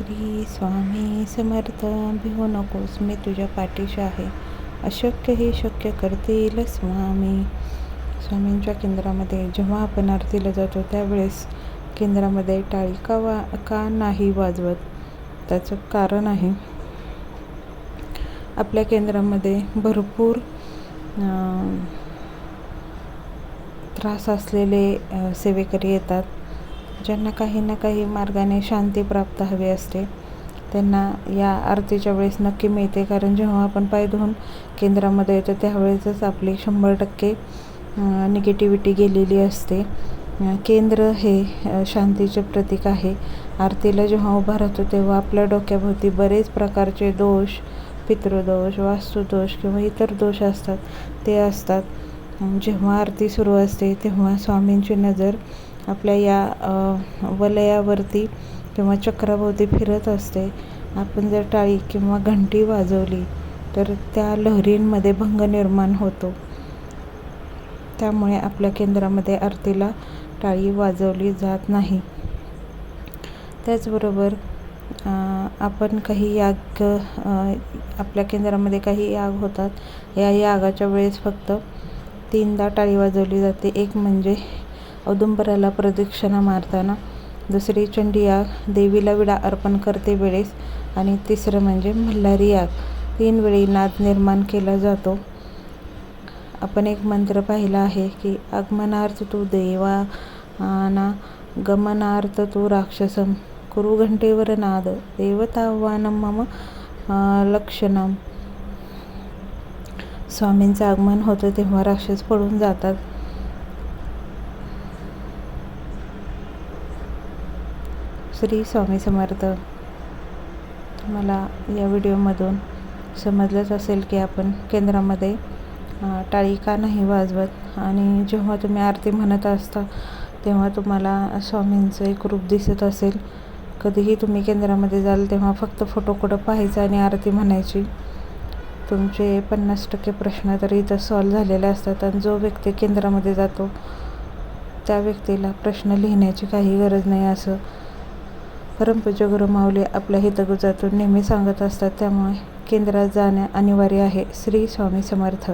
श्री स्वामी समर्थ भिवू हो नकोस मी तुझ्या पाठीशी आहे. अशक्य हे शक्य करतील स्वामी. स्वामींच्या केंद्रामध्ये जेव्हा आपण आरतीला जातो त्यावेळेस केंद्रामध्ये टाळी का वा का नाही वाजवत? त्याचं कारण आहे. आपल्या केंद्रामध्ये भरपूर त्रास असलेले सेवेकरी येतात. ज्यांना काही ना काही मार्गाने शांती प्राप्त हवी असते त्यांना या आरतीच्या वेळेस नक्की मिळते. कारण जेव्हा आपण पाय धुवून केंद्रामध्ये येतो त्यावेळेसच आपली शंभर टक्के निगेटिव्हिटी गेलेली असते. केंद्र हे शांतीचे प्रतीक आहे. आरतीला जेव्हा उभा राहतो तेव्हा आपल्या डोक्याभोवती बरेच प्रकारचे दोष पितृदोष वास्तुदोष किंवा इतर दोष असतात. ते असतात. जेव्हा आरती सुरू असते तेव्हा स्वामींची नजर आपल्या या वलयावरती किंवा चक्राभोवती फिरत असते. आपण जर टाळी किंवा घंटी वाजवली तर त्या लहरींमध्ये भंग निर्माण होतो. त्यामुळे आपल्या केंद्रामध्ये आरतीला टाळी वाजवली जात नाही. त्याचबरोबर आपण काही याग आपल्या केंद्रामध्ये काही याग होतात. या यागाच्या वेळेस फक्त तीनदा टाळी वाजवली जाते. एक म्हणजे औदुंबराला प्रदक्षिणा मारताना दुसरी चंडी याग देवीला विडा अर्पण करते वेळेस आणि तिसरं म्हणजे मल्हारी याग. तीन वेळी नाद निर्माण केला जातो. आपण एक मंत्र पाहिला आहे की आगमनार्थ तू देवा ना गमनार्थ तू राक्षसम कुरु घंटेवर नाद देवतावानम मम लक्षणम स्वामींचं आगमन होतं तेव्हा राक्षस पडून जातात. श्री स्वामी समर्थ. मला या व्हिडिओमधून समजलंच असेल की आपण केंद्रामध्ये टाळी का नाही वाजवत? आणि जेव्हा तुम्ही आरती म्हणत असता तेव्हा तुम्हाला स्वामींचं एक रूप दिसत असेल. कधीही तुम्ही केंद्रामध्ये जाल तेव्हा फक्त फोटोकडं पाहायचं आणि आरती म्हणायची. तुमचे पन्नास टक्के प्रश्न तर इथं सॉल्व झालेले असतात आणि जो व्यक्ती केंद्रामध्ये जातो त्या व्यक्तीला प्रश्न लिहिण्याची काही गरज नाही असं परमपूज्य गुरु माऊली आपल्या हितगुजातून नेहमी सांगत असतात त्यामुळे केंद्रात जाणे अनिवार्य आहे. श्री स्वामी समर्थ.